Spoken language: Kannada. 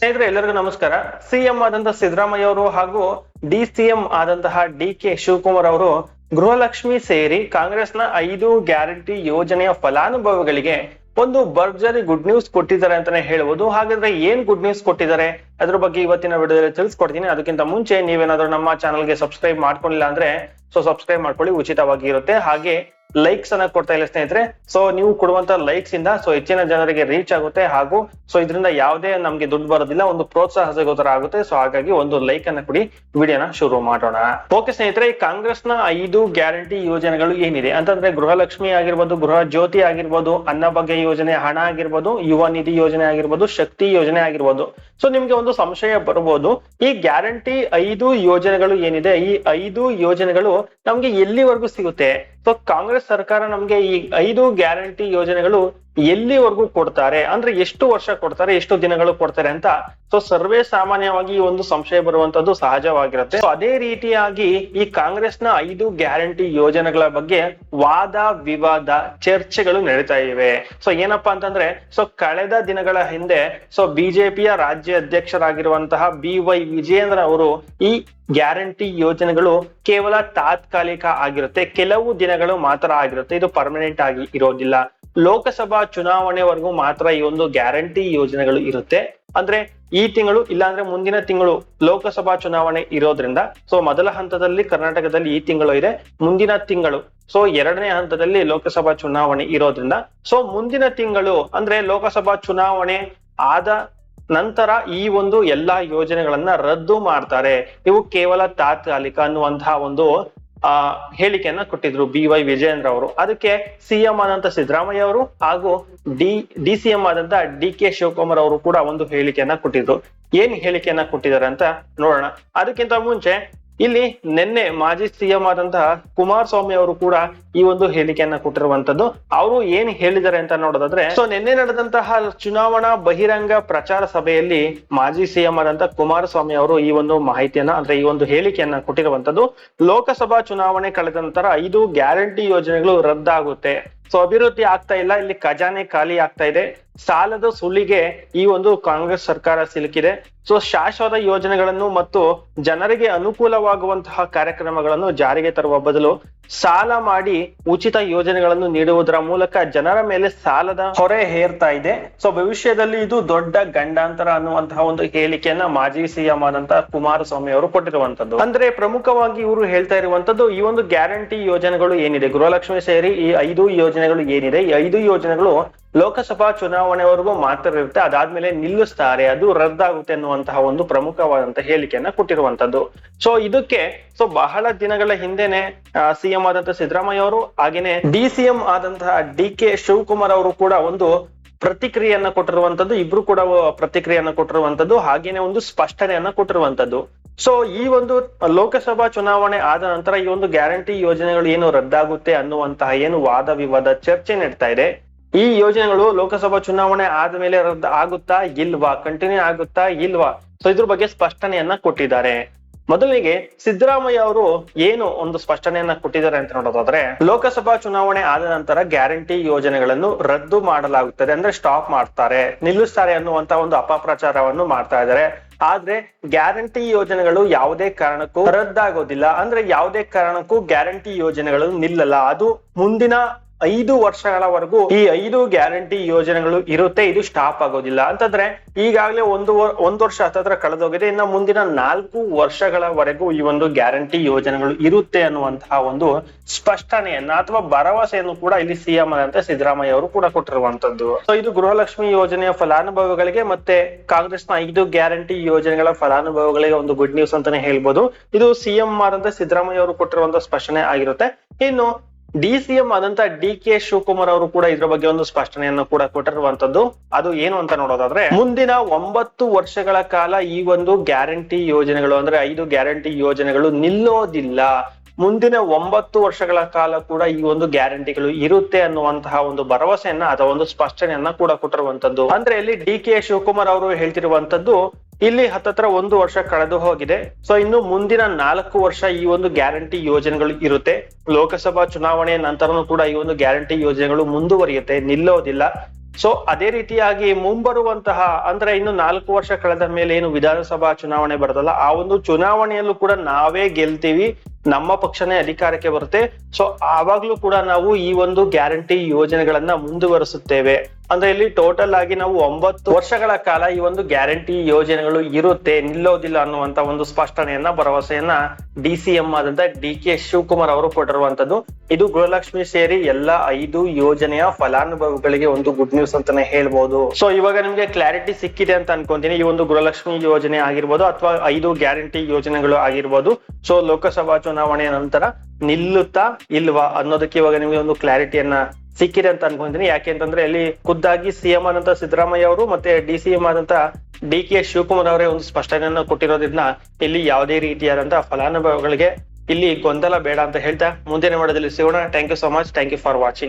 ಸ್ನೇಹಿತರೆ, ಎಲ್ಲರಿಗೂ ನಮಸ್ಕಾರ. ಸಿಎಂ ಆದಂತಹ ಸಿದ್ದರಾಮಯ್ಯ ಅವರು ಹಾಗೂ ಡಿ ಸಿಎಂ ಆದಂತಹ ಡಿ ಕೆ ಶಿವಕುಮಾರ್ ಅವರು ಗೃಹಲಕ್ಷ್ಮಿ ಸೇರಿ ಕಾಂಗ್ರೆಸ್ನ ಐದು ಗ್ಯಾರಂಟಿ ಯೋಜನೆಯ ಫಲಾನುಭವಿಗಳಿಗೆ ಒಂದು ಭರ್ಜರಿ ಗುಡ್ ನ್ಯೂಸ್ ಕೊಟ್ಟಿದ್ದಾರೆ ಅಂತಾನೆ ಹೇಳ್ಬೋದು. ಹಾಗಾದ್ರೆ ಏನ್ ಗುಡ್ ನ್ಯೂಸ್ ಕೊಟ್ಟಿದ್ದಾರೆ? ಅದ್ರ ಬಗ್ಗೆ ಇವತ್ತಿನ ವಿಡಿಯೋದಲ್ಲಿ ತಿಳಿಸ್ಕೊಡ್ತೀನಿ. ಅದಕ್ಕಿಂತ ಮುಂಚೆ ನೀವೇನಾದ್ರೂ ನಮ್ಮ ಚಾನಲ್ಗೆ ಸಬ್ಸ್ಕ್ರೈಬ್ ಮಾಡ್ಕೊಂಡಿಲ್ಲ ಅಂದ್ರೆ ಸೊ ಸಬ್ಸ್ಕ್ರೈಬ್ ಮಾಡ್ಕೊಳ್ಳಿ, ಉಚಿತವಾಗಿ ಇರುತ್ತೆ. ಹಾಗೆ ಲೈಕ್ಸ್ ಅನ್ನ ಕೊಡ್ತಾ ಇಲ್ಲ ಸ್ನೇಹಿತರೆ. ಸೊ ನೀವು ಕೊಡುವಂತ ಲೈಕ್ಸ್ ಇಂದ ಸೊ ಹೆಚ್ಚಿನ ಜನರಿಗೆ ರೀಚ್ ಆಗುತ್ತೆ. ಹಾಗೂ ಸೊ ಇದರಿಂದ ಯಾವುದೇ ನಮ್ಗೆ ದುಡ್ಡು ಬರೋದಿಲ್ಲ, ಒಂದು ಪ್ರೋತ್ಸಾಹ ಸಿಗೋ ಆಗುತ್ತೆ. ಸೊ ಹಾಗಾಗಿ ಒಂದು ಲೈಕ್ ಅನ್ನ ಕೊಡಿ. ವಿಡಿಯೋನ ಶುರು ಮಾಡೋಣ. ಓಕೆ ಸ್ನೇಹಿತರೆ ಕಾಂಗ್ರೆಸ್ನ ಐದು ಗ್ಯಾರಂಟಿ ಯೋಜನೆಗಳು ಏನಿದೆ? ಅಂತಂದ್ರೆ ಗೃಹಲಕ್ಷ್ಮಿ ಆಗಿರ್ಬೋದು, ಗೃಹ ಜ್ಯೋತಿ ಆಗಿರ್ಬೋದು ಅನ್ನಭಾಗ್ಯ ಯೋಜನೆ, ಹಣ ಆಗಿರ್ಬೋದು, ಯುವ ನಿಧಿ ಯೋಜನೆ ಆಗಿರ್ಬೋದು, ಶಕ್ತಿ ಯೋಜನೆ ಆಗಿರ್ಬೋದು. ಸೊ ನಿಮ್ಗೆ ಒಂದು ಸಂಶಯ ಬರಬಹುದು ಈ ಗ್ಯಾರಂಟಿ ಐದು ಯೋಜನೆಗಳು ಏನಿದೆ? ಈ ಐದು ಯೋಜನೆಗಳು ನಮ್ಗೆ ಎಲ್ಲಿವರೆಗೂ ಸಿಗುತ್ತೆ? ಸೊ ಕಾಂಗ್ರೆಸ್ ಸರ್ಕಾರ ನಮ್ಗೆ ಈ ಐದು ಗ್ಯಾರಂಟಿ ಯೋಜನೆಗಳು ಎಲ್ಲಿವರೆಗೂ ಕೊಡ್ತಾರೆ? ಅಂದ್ರೆ ಎಷ್ಟು ವರ್ಷ ಕೊಡ್ತಾರೆ, ಎಷ್ಟು ದಿನಗಳು ಕೊಡ್ತಾರೆ ಅಂತ? ಸೊ ಸರ್ವೇ ಸಾಮಾನ್ಯವಾಗಿ ಒಂದು ಸಂಶಯ ಬರುವಂತದ್ದು ಸಹಜವಾಗಿರುತ್ತೆ. ಅದೇ ರೀತಿಯಾಗಿ ಈ ಕಾಂಗ್ರೆಸ್ನ ಐದು ಗ್ಯಾರಂಟಿ ಯೋಜನೆಗಳ ಬಗ್ಗೆ ವಾದ, ವಿವಾದ, ಚರ್ಚೆಗಳು ನಡೀತಾ ಇವೆ. ಸೊ ಏನಪ್ಪಾ ಅಂತಂದ್ರೆ ಸೊ ಕಳೆದ ದಿನಗಳ ಹಿಂದೆ ಸೊ ಬಿಜೆಪಿಯ ರಾಜ್ಯ ಅಧ್ಯಕ್ಷರಾಗಿರುವಂತಹ ಬಿ ವೈ ವಿಜಯೇಂದ್ರ ಅವರು ಈ ಗ್ಯಾರಂಟಿ ಯೋಜನೆಗಳು ಕೇವಲ ತಾತ್ಕಾಲಿಕ ಆಗಿರುತ್ತೆ. ಕೆಲವು ದಿನಗಳು ಮಾತ್ರ ಆಗಿರುತ್ತೆ. ಇದು ಪರ್ಮನೆಂಟ್ ಆಗಿ ಇರೋದಿಲ್ಲ. ಲೋಕಸಭಾ ಚುನಾವಣೆವರೆಗೂ ಮಾತ್ರ ಈ ಒಂದು ಗ್ಯಾರಂಟಿ ಯೋಜನೆಗಳು ಇರುತ್ತೆ. ಅಂದ್ರೆ ಈ ತಿಂಗಳು ಇಲ್ಲಾಂದ್ರೆ ಮುಂದಿನ ತಿಂಗಳು ಲೋಕಸಭಾ ಚುನಾವಣೆ ಇರೋದ್ರಿಂದ, ಸೊ ಮೊದಲ ಹಂತದಲ್ಲಿ ಕರ್ನಾಟಕದಲ್ಲಿ ಈ ತಿಂಗಳು ಇದೆ, ಮುಂದಿನ ತಿಂಗಳು, ಸೊ ಎರಡನೇ ಹಂತದಲ್ಲಿ ಲೋಕಸಭಾ ಚುನಾವಣೆ ಇರೋದ್ರಿಂದ, ಸೊ ಮುಂದಿನ ತಿಂಗಳು ಅಂದ್ರೆ ಲೋಕಸಭಾ ಚುನಾವಣೆ ಆದ ನಂತರ ಈ ಒಂದು ಎಲ್ಲಾ ಯೋಜನೆಗಳನ್ನ ರದ್ದು ಮಾಡ್ತಾರೆ. ಇವು ಕೇವಲ ತಾತ್ಕಾಲಿಕ ಅನ್ನುವಂತಹ ಒಂದು ಆ, ಹೇಳಿಕೆಯನ್ನ ಕೊಟ್ಟಿದ್ರು ಬಿ ವೈ ವಿಜಯೇಂದ್ರ ಅವರು. ಅದಕ್ಕೆ ಸಿಎಂ ಆದಂತ ಸಿದ್ದರಾಮಯ್ಯ ಅವರು ಹಾಗೂ ಡಿ ಡಿ ಸಿ ಎಂ ಆದಂತ ಡಿ ಕೆ ಶಿವಕುಮಾರ್ ಅವರು ಕೂಡ ಒಂದು ಹೇಳಿಕೆಯನ್ನ ಕೊಟ್ಟಿದ್ರು. ಏನ್ ಹೇಳಿಕೆಯನ್ನ ಕೊಟ್ಟಿದ್ದಾರೆ ಅಂತ ನೋಡೋಣ. ಅದಕ್ಕಿಂತ ಮುಂಚೆ ಇಲ್ಲಿ ನಿನ್ನೆ ಮಾಜಿ ಸಿಎಂ ಆದಂತಹ ಕುಮಾರಸ್ವಾಮಿ ಅವರು ಕೂಡ ಈ ಒಂದು ಹೇಳಿಕೆಯನ್ನ ಕೊಟ್ಟಿರುವಂತದ್ದು. ಅವರು ಏನ್ ಹೇಳಿದ್ದಾರೆ ಅಂತ ನೋಡೋದಾದ್ರೆ, ಸೊ ನಿನ್ನೆ ನಡೆದಂತಹ ಚುನಾವಣಾ ಬಹಿರಂಗ ಪ್ರಚಾರ ಸಭೆಯಲ್ಲಿ ಮಾಜಿ ಸಿಎಂ ಆದಂತಹ ಕುಮಾರಸ್ವಾಮಿ ಅವರು ಈ ಒಂದು ಮಾಹಿತಿಯನ್ನ, ಅಂದ್ರೆ ಈ ಒಂದು ಹೇಳಿಕೆಯನ್ನ ಕೊಟ್ಟಿರುವಂತದ್ದು, ಲೋಕಸಭಾ ಚುನಾವಣೆ ಕಳೆದ ನಂತರ ಐದು ಗ್ಯಾರಂಟಿ ಯೋಜನೆಗಳು ರದ್ದಾಗುತ್ತೆ. ಸೊ ಅಭಿವೃದ್ಧಿ ಆಗ್ತಾ ಇಲ್ಲ. ಇಲ್ಲಿ ಖಜಾನೆ ಖಾಲಿ ಆಗ್ತಾ ಇದೆ. ಸಾಲದ ಸುಳಿಗೆ ಈ ಒಂದು ಕಾಂಗ್ರೆಸ್ ಸರ್ಕಾರ ಸಿಲುಕಿದೆ. ಸೊ ಶಾಶ್ವತ ಯೋಜನೆಗಳನ್ನು ಮತ್ತು ಜನರಿಗೆ ಅನುಕೂಲವಾಗುವಂತಹ ಕಾರ್ಯಕ್ರಮಗಳನ್ನು ಜಾರಿಗೆ ತರುವ ಬದಲು ಸಾಲ ಮಾಡಿ ಉಚಿತ ಯೋಜನೆಗಳನ್ನು ನೀಡುವುದರ ಮೂಲಕ ಜನರ ಮೇಲೆ ಸಾಲದ ಹೊರೆ ಹೇರ್ತಾ ಇದೆ. ಸೊ ಭವಿಷ್ಯದಲ್ಲಿ ಇದು ದೊಡ್ಡ ಗಂಡಾಂತರ ಅನ್ನುವಂತಹ ಒಂದು ಹೇಳಿಕೆಯನ್ನ ಮಾಜಿ ಸಿಎಂ ಆದಂತಹ ಕುಮಾರಸ್ವಾಮಿ ಅವರು ಕೊಟ್ಟಿರುವಂತದ್ದು ಅಂದ್ರೆ ಪ್ರಮುಖವಾಗಿ ಇವರು ಹೇಳ್ತಾ ಇರುವಂತದ್ದು ಈ ಒಂದು ಗ್ಯಾರಂಟಿ ಯೋಜನೆಗಳು ಏನಿದೆ? ಗೃಹಲಕ್ಷ್ಮಿ ಸೇರಿ ಈ ಐದು ಯೋಜನೆಗಳು ಏನಿದೆ? ಈ ಐದು ಯೋಜನೆಗಳು ಲೋಕಸಭಾ ಚುನಾವಣೆವರೆಗೂ ಮಾತ್ರ ಇರುತ್ತೆ. ಅದಾದ್ಮೇಲೆ ನಿಲ್ಲಿಸ್ತಾರೆ. ಅದು ರದ್ದಾಗುತ್ತೆ ಅನ್ನುವಂತಹ ಒಂದು ಪ್ರಮುಖವಾದಂತಹ ಹೇಳಿಕೆಯನ್ನ ಕೊಟ್ಟಿರುವಂತದ್ದು. ಸೊ ಇದಕ್ಕೆ ಸೊ ಬಹಳ ದಿನಗಳ ಹಿಂದೆನೆ ಸಿಎಂ ಆದಂತಹ ಸಿದ್ದರಾಮಯ್ಯ ಅವರು, ಹಾಗೇನೆ ಡಿ ಸಿ ಎಂ ಆದಂತಹ ಡಿ ಕೆ ಶಿವಕುಮಾರ್ ಅವರು ಕೂಡ ಒಂದು ಪ್ರತಿಕ್ರಿಯೆಯನ್ನ ಕೊಟ್ಟಿರುವಂತದ್ದು. ಇಬ್ರು ಕೂಡ ಪ್ರತಿಕ್ರಿಯೆಯನ್ನ ಕೊಟ್ಟಿರುವಂತದ್ದು. ಹಾಗೇನೆ ಒಂದು ಸ್ಪಷ್ಟನೆಯನ್ನ ಕೊಟ್ಟಿರುವಂತದ್ದು. ಸೊ ಈ ಒಂದು ಲೋಕಸಭಾ ಚುನಾವಣೆ ಆದ ನಂತರ ಈ ಒಂದು ಗ್ಯಾರಂಟಿ ಯೋಜನೆಗಳು ಏನು ರದ್ದಾಗುತ್ತೆ ಅನ್ನುವಂತಹ ಏನು ವಾದ ವಿವಾದ ಚರ್ಚೆ ನಡೀತಾ ಇದೆ. ಈ ಯೋಜನೆಗಳು ಲೋಕಸಭಾ ಚುನಾವಣೆ ಆದ್ಮೇಲೆ ರದ್ದು ಆಗುತ್ತಾ ಇಲ್ವಾ? ಕಂಟಿನ್ಯೂ ಆಗುತ್ತಾ ಇಲ್ವಾ? ಸೊ ಇದ್ರ ಬಗ್ಗೆ ಸ್ಪಷ್ಟನೆಯನ್ನ ಕೊಟ್ಟಿದ್ದಾರೆ. ಮೊದಲಿಗೆ ಸಿದ್ದರಾಮಯ್ಯ ಅವರು ಏನು ಒಂದು ಸ್ಪಷ್ಟನೆಯನ್ನ ಕೊಟ್ಟಿದ್ದಾರೆ ಅಂತ ನೋಡೋದಾದ್ರೆ, ಲೋಕಸಭಾ ಚುನಾವಣೆ ಆದ ನಂತರ ಗ್ಯಾರಂಟಿ ಯೋಜನೆಗಳನ್ನು ರದ್ದು ಮಾಡಲಾಗುತ್ತದೆ ಅಂದ್ರೆ ಸ್ಟಾಪ್ ಮಾಡ್ತಾರೆ, ನಿಲ್ಲಿಸ್ತಾರೆ ಅನ್ನುವಂತ ಒಂದು ಅಪಪ್ರಚಾರವನ್ನು ಮಾಡ್ತಾ ಇದ್ದಾರೆ. ಆದ್ರೆ ಗ್ಯಾರಂಟಿ ಯೋಜನೆಗಳು ಯಾವುದೇ ಕಾರಣಕ್ಕೂ ರದ್ದಾಗೋದಿಲ್ಲ. ಅಂದ್ರೆ ಯಾವುದೇ ಕಾರಣಕ್ಕೂ ಗ್ಯಾರಂಟಿ ಯೋಜನೆಗಳು ನಿಲ್ಲಲ್ಲ. ಅದು ಮುಂದಿನ ಐದು ವರ್ಷಗಳವರೆಗೂ ಈ ಐದು ಗ್ಯಾರಂಟಿ ಯೋಜನೆಗಳು ಇರುತ್ತೆ, ಇದು ಸ್ಟಾಪ್ ಆಗೋದಿಲ್ಲ. ಅಂತಂದ್ರೆ ಈಗಾಗಲೇ ಒಂದು ಒಂದು ವರ್ಷ ಹತ್ತತ್ರ ಕಳೆದೋಗಿದೆ. ಇನ್ನು ಮುಂದಿನ ನಾಲ್ಕು ವರ್ಷಗಳವರೆಗೂ ಈ ಒಂದು ಗ್ಯಾರಂಟಿ ಯೋಜನೆಗಳು ಇರುತ್ತೆ ಅನ್ನುವಂತಹ ಒಂದು ಸ್ಪಷ್ಟನೆಯನ್ನ ಅಥವಾ ಭರವಸೆಯನ್ನು ಕೂಡ ಇಲ್ಲಿ ಸಿಎಂ ಅಂತ ಸಿದ್ದರಾಮಯ್ಯ ಅವರು ಕೂಡ ಕೊಟ್ಟಿರುವಂತದ್ದು ಸೊ ಇದು ಗೃಹಲಕ್ಷ್ಮಿ ಯೋಜನೆಯ ಫಲಾನುಭವಿಗಳಿಗೆ ಮತ್ತೆ ಕಾಂಗ್ರೆಸ್ನ ಐದು ಗ್ಯಾರಂಟಿ ಯೋಜನೆಗಳ ಫಲಾನುಭವಿಗಳಿಗೆ ಒಂದು ಗುಡ್ ನ್ಯೂಸ್ ಅಂತಾನೆ ಹೇಳ್ಬೋದು. ಇದು ಸಿಎಂ ಆದಂತ ಸಿದ್ದರಾಮಯ್ಯ ಅವರು ಕೊಟ್ಟಿರುವಂತ ಸ್ಪಷ್ಟನೆ ಆಗಿರುತ್ತೆ. ಇನ್ನು ಡಿ ಸಿ ಎಂ ಆದಂತ ಡಿ ಕೆ ಶಿವಕುಮಾರ್ ಅವರು ಕೂಡ ಇದ್ರ ಬಗ್ಗೆ ಒಂದು ಸ್ಪಷ್ಟನೆಯನ್ನು ಕೂಡ ಕೊಟ್ಟಿರುವಂತದ್ದು. ಅದು ಏನು ಅಂತ ನೋಡೋದಾದ್ರೆ, ಮುಂದಿನ ಒಂಬತ್ತು ವರ್ಷಗಳ ಕಾಲ ಈ ಒಂದು ಗ್ಯಾರಂಟಿ ಯೋಜನೆಗಳು ಅಂದ್ರೆ ಐದು ಗ್ಯಾರಂಟಿ ಯೋಜನೆಗಳು ನಿಲ್ಲೋದಿಲ್ಲ. ಮುಂದಿನ ಒಂಬತ್ತು ವರ್ಷಗಳ ಕಾಲ ಕೂಡ ಈ ಒಂದು ಗ್ಯಾರಂಟಿಗಳು ಇರುತ್ತೆ ಅನ್ನುವಂತಹ ಒಂದು ಭರವಸೆಯನ್ನ ಅಥವಾ ಒಂದು ಸ್ಪಷ್ಟನೆಯನ್ನ ಕೂಡ ಕೊಟ್ಟಿರುವಂತದ್ದು. ಅಂದ್ರೆ ಇಲ್ಲಿ ಡಿ ಕೆ ಶಿವಕುಮಾರ್ ಅವರು ಹೇಳ್ತಿರುವಂತದ್ದು ಇಲ್ಲಿ ಹತ್ತತ್ರ ಒಂದು ವರ್ಷ ಕಳೆದು ಹೋಗಿದೆ. ಸೊ ಇನ್ನು ಮುಂದಿನ ನಾಲ್ಕು ವರ್ಷ ಈ ಒಂದು ಗ್ಯಾರಂಟಿ ಯೋಜನೆಗಳು ಇರುತ್ತೆ. ಲೋಕಸಭಾ ಚುನಾವಣೆಯ ನಂತರನೂ ಕೂಡ ಈ ಒಂದು ಗ್ಯಾರಂಟಿ ಯೋಜನೆಗಳು ಮುಂದುವರಿಯುತ್ತೆ, ನಿಲ್ಲೋದಿಲ್ಲ. ಸೊ ಅದೇ ರೀತಿಯಾಗಿ ಮುಂಬರುವಂತಹ, ಅಂದ್ರೆ ಇನ್ನು ನಾಲ್ಕು ವರ್ಷ ಕಳೆದ ಮೇಲೆ ಏನು ವಿಧಾನಸಭಾ ಚುನಾವಣೆ ಬರದಲ್ಲ ಆ ಒಂದು ಚುನಾವಣೆಯಲ್ಲೂ ಕೂಡ ನಾವೇ ಗೆಲ್ತೀವಿ, ನಮ್ಮ ಪಕ್ಷನೇ ಅಧಿಕಾರಕ್ಕೆ ಬರುತ್ತೆ. ಸೊ ಆವಾಗ್ಲೂ ಕೂಡ ನಾವು ಈ ಒಂದು ಗ್ಯಾರಂಟಿ ಯೋಜನೆಗಳನ್ನ ಮುಂದುವರಿಸುತ್ತೇವೆ. ಅಂದ್ರೆ ಇಲ್ಲಿ ಟೋಟಲ್ ಆಗಿ ನಾವು ಒಂಬತ್ತು ವರ್ಷಗಳ ಕಾಲ ಈ ಒಂದು ಗ್ಯಾರಂಟಿ ಯೋಜನೆಗಳು ಇರುತ್ತೆ, ನಿಲ್ಲೋದಿಲ್ಲ ಅನ್ನುವಂತ ಒಂದು ಸ್ಪಷ್ಟನೆಯನ್ನ, ಭರವಸೆಯನ್ನ ಡಿ ಸಿ ಎಂ ಆದಂತ ಡಿ ಕೆ ಶಿವಕುಮಾರ್ ಅವರು ಕೊಟ್ಟಿರುವಂತದ್ದು ಇದು ಗೃಹಲಕ್ಷ್ಮಿ ಸೇರಿ ಎಲ್ಲಾ ಐದು ಯೋಜನೆಯ ಫಲಾನುಭವಿಗಳಿಗೆ ಒಂದು ಗುಡ್ ನ್ಯೂಸ್ ಅಂತಾನೆ ಹೇಳ್ಬಹುದು ಸೊ ಇವಾಗ ನಿಮ್ಗೆ ಕ್ಲಾರಿಟಿ ಸಿಕ್ಕಿದೆ ಅಂತ ಅನ್ಕೊಂತೀನಿ. ಈ ಒಂದು ಗೃಹಲಕ್ಷ್ಮಿ ಯೋಜನೆ ಆಗಿರ್ಬೋದು ಅಥವಾ ಐದು ಗ್ಯಾರಂಟಿ ಯೋಜನೆಗಳು ಆಗಿರ್ಬೋದು. ಸೊ ಲೋಕಸಭಾ ಚುನಾವಣೆಯ ನಂತರ ನಿಲ್ಲುತ್ತಾ ಇಲ್ವಾ ಅನ್ನೋದಕ್ಕೆ ಇವಾಗ ನಿಮ್ಗೆ ಒಂದು ಕ್ಲಾರಿಟಿಯನ್ನ ಸಿಕ್ಕಿದೆ ಅಂತ ಅನ್ಕೊಂಡಿದ್ದೀನಿ. ಯಾಕೆ ಅಂತಂದ್ರೆ ಇಲ್ಲಿ ಖುದ್ದಾಗಿ ಸಿಎಂ ಆದಂತ ಸಿದ್ದರಾಮಯ್ಯ ಅವರು ಮತ್ತೆ ಡಿ ಸಿ ಎಂ ಆದಂತ ಡಿ ಕೆ ಶಿವಕುಮಾರ್ ಅವರೇ ಒಂದು ಸ್ಪಷ್ಟನೆಯನ್ನು ಕೊಟ್ಟಿರೋದ್ರಿಂದ ಇಲ್ಲಿ ಯಾವುದೇ ರೀತಿಯಾದಂತಹ ಫಲಾನುಭವಿಗಳಿಗೆ ಇಲ್ಲಿ ಗೊಂದಲ ಬೇಡ ಅಂತ ಹೇಳ್ತಾ ಮುಂದಿನ ವಾರದಲ್ಲಿ ಸಿಗೋಣ. Thank you so much thank you for watching